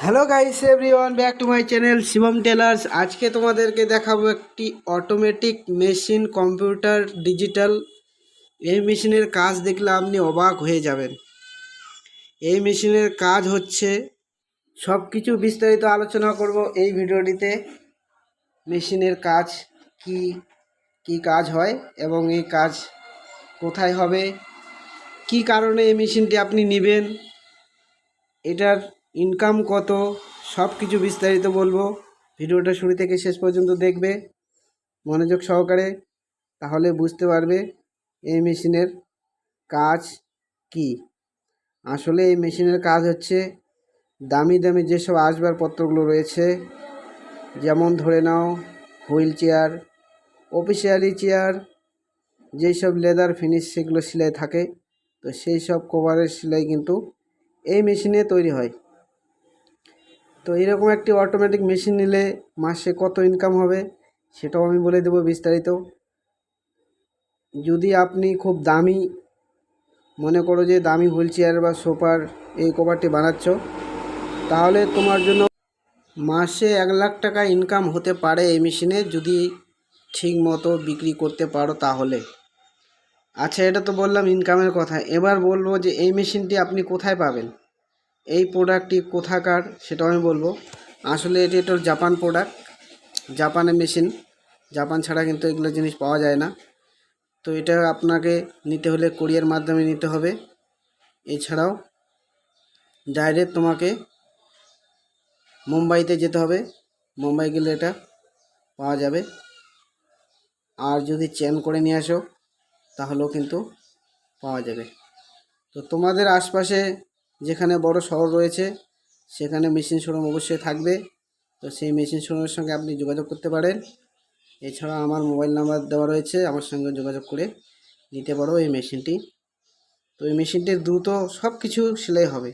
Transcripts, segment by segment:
Hello guys everyone back to my channel Shivam tailors আজকে তোমাদেরকে দেখাবো একটি অটোমেটিক মেশিন কম্পিউটার ডিজিটাল এই মেশিনের কাজ দেখলে আপনি অবাক হয়ে যাবেন। এই মেশিনের কাজ হচ্ছে সব কিছু বিস্তারিত আলোচনা করব এই ভিডিওটিতে। মেশিনের কাজ কি কি কাজ হয় এবং এই কাজ কোথায় হবে? কি কারণে এই মেশিনটি আপনি নেবেন? এটার ইনকাম কত সব কিছু বিস্তারিত বলব। ভিডিওটা শুরু থেকে শেষ পর্যন্ত দেখবে, মনোযোগ সহকারে, তাহলে বুঝতে পারবে এই মেশিনের কাজ কি। আসলে এই মেশিনের কাজ হচ্ছে দামি দামি যেসব আসবাবপত্রগুলো রয়েছে, যেমন ধরে নাও হুইল চেয়ার, অফিসিয়ালি চেয়ার যেই সব লেদার ফিনিশ সেগুলো সেলাই থাকে, তো সেই সব কভারের সেলাই কিন্তু এই মেশিনে তৈরি হয়। তো এরকম একটি অটোমেটিক মেশিন নিলে মাসে কত ইনকাম হবে সেটাও আমি বলে দেবো বিস্তারিত। যদি আপনি খুব দামি মনে করো যে দামি হুইল চেয়ার বা সোফার এই কভারটি বানাচ্ছ, তাহলে তোমার জন্য মাসে এক লাখ টাকা ইনকাম হতে পারে এই মেশিনে যদি ঠিক মতো বিক্রি করতে পারো তাহলে। আচ্ছা এটা তো বললাম ইনকামের কথা। এবার বলব যে এই মেশিনটি আপনি কোথায় পাবেন? এই প্রোডাক্টটি কোথাকার, সেটাও আমি বলব। আসলে এটি একটা জাপান প্রোডাক্ট জাপানের মেশিন। জাপান ছাড়া কিন্তু এগুলো জিনিস পাওয়া যায় না। তো এটা আপনাকে নিতে হলে কোরিয়ার মাধ্যমে নিতে হবে। এছাড়াও ডাইরেক্ট তোমাকে মুম্বাইতে যেতে হবে। মুম্বাই গেলে এটা পাওয়া যাবে। আর যদি চেন করে নিয়ে আসো তাহলেও কিন্তু পাওয়া যাবে। তো তোমাদের আশপাশে যেখানে বড় শহর রয়েছে, সেখানে মেশিন শোরুম অবশ্যই থাকবে। তো সেই মেশিন শোরুমের সঙ্গে আপনি যোগাযোগ করতে পারেন। এছাড়া আমার মোবাইল নাম্বার দেওয়া রয়েছে, আমার সঙ্গে যোগাযোগ করে নিতে পারো এই মেশিনটি। তো এই মেশিনটির দ্রুত সব কিছু সেলাই হবে।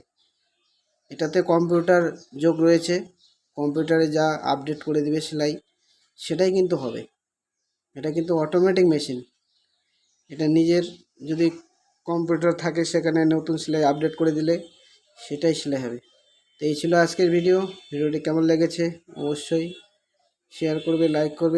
এটাতে কম্পিউটার যোগ রয়েছে, কম্পিউটারে যা আপডেট করে দিবে সেলাই, সেটাই কিন্তু হবে। এটা কিন্তু অটোমেটিক মেশিন এটা নিজের যদি কম্পিউটার থাকে সেখানে নতুন সেলাই আপডেট করে দিলে সেটাই সেলাই হবে। তো এই ছিল আজকের ভিডিও। ভিডিওটি কেমন লেগেছে অবশ্যই শেয়ার করবে লাইক করবে।